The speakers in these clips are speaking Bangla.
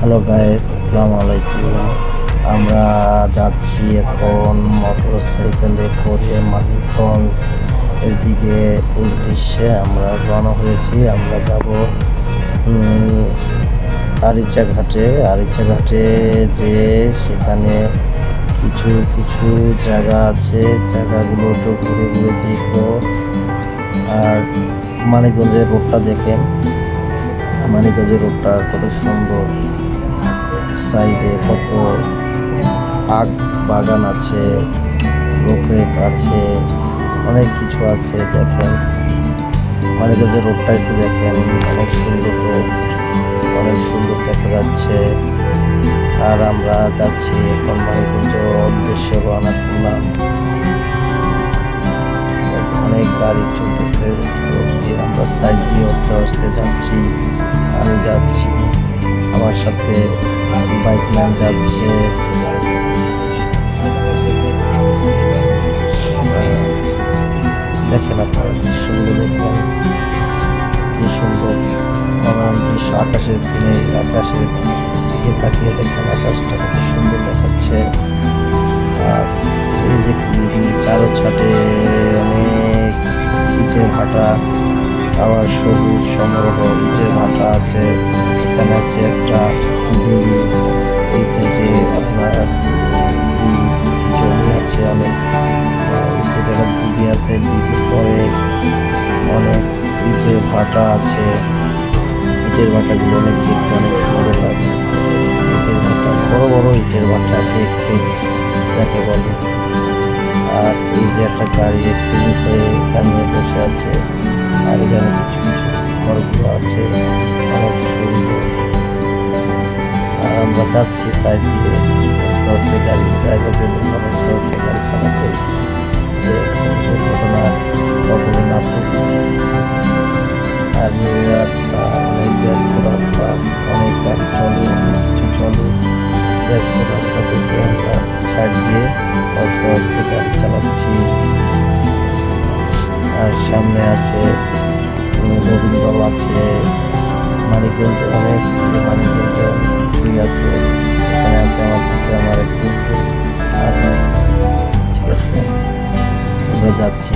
হ্যালো গাইস আসসালামু আলাইকুম আমরা যাচ্ছি এখন মোটর সাইকেলে করে মানিকগঞ্জ এর দিকে উদ্দেশ্যে আমরা রওনা হয়েছি। আমরা যাব আরিচা ঘাটে। আরিচা ঘাটে যে সেখানে কিছু কিছু জায়গা আছে। জায়গাগুলো একটু ঘুরে ঘুরে দেখব। আর মানিকগঞ্জের রোডটা দেখেন। মানিকগঞ্জের রোডটা কত সুন্দর। সাইডে কত আগ বাগান আছে রোকরেক আছে, অনেক কিছু আছে দেখেন। মানিকগঞ্জের রোডটা একটু দেখেন, অনেক সুন্দর রোড, অনেক সুন্দর দেখা যাচ্ছে। আর আমরা যাচ্ছি এখন মানিকগঞ্জ উদ্দেশ্যে রওনা করলাম অনেক গাড়ি চলতেছে দিয়ে আমরা সাইড দিয়ে আস্তে আস্তে যাচ্ছি, আমি যাচ্ছি। আমার সাথে বাইক ম্যান যাচ্ছে। দেখেন আপনারা দেখেন, কি সুন্দর। দৃশ্য আকাশের সিনে আকাশের দিকে তাকিয়ে দেখেন আকাশটা কত সুন্দর দেখাচ্ছে। আর এই যে চারো ছাটে অনেক ইটের ভাটা, আবার সবুজ সমারোহ ইটের ভাটা আছে। এখানে আছে একটা এই সাইডে আপনার জমি আছে অনেক এই সাইডে একটা আছে দিঘির পরে অনেক ইটের ভাটা আছে ইটের ভাটাগুলো অনেক দেখতে অনেক সুন্দর লাগে ইটের ভাটা বড় বড় ইটের ভাটা দেখতে যাকে বলে আর এই যে একটা গাড়ি অ্যাক্সিডেন্ট হয়ে দাঁড়িয়ে বসে আছে, আর এখানে কিছু আমরা যাচ্ছি সাইড দিয়ে। আস্তে আস্তে গাড়ি ড্রাইভার বলুন আস্তে আস্তে গাড়ি চালাতে। যে দুর্ঘটনা কখনো না আর এই রাস্তা, অনেক ব্যস্ত রাস্তা, অনেক গাড়ি চলে, অনেক কিছু চলে। ব্যস্ত রাস্তা থেকে আমরা সাইড দিয়ে আস্তে আস্তে গাড়ি চালাচ্ছি। আর সামনে আছে রবীন্দ্র আছে মানিকগঞ্জ অনেক মানিকগঞ্জ যাচ্ছি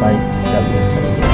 বাইক চালিয়ে চালিয়ে।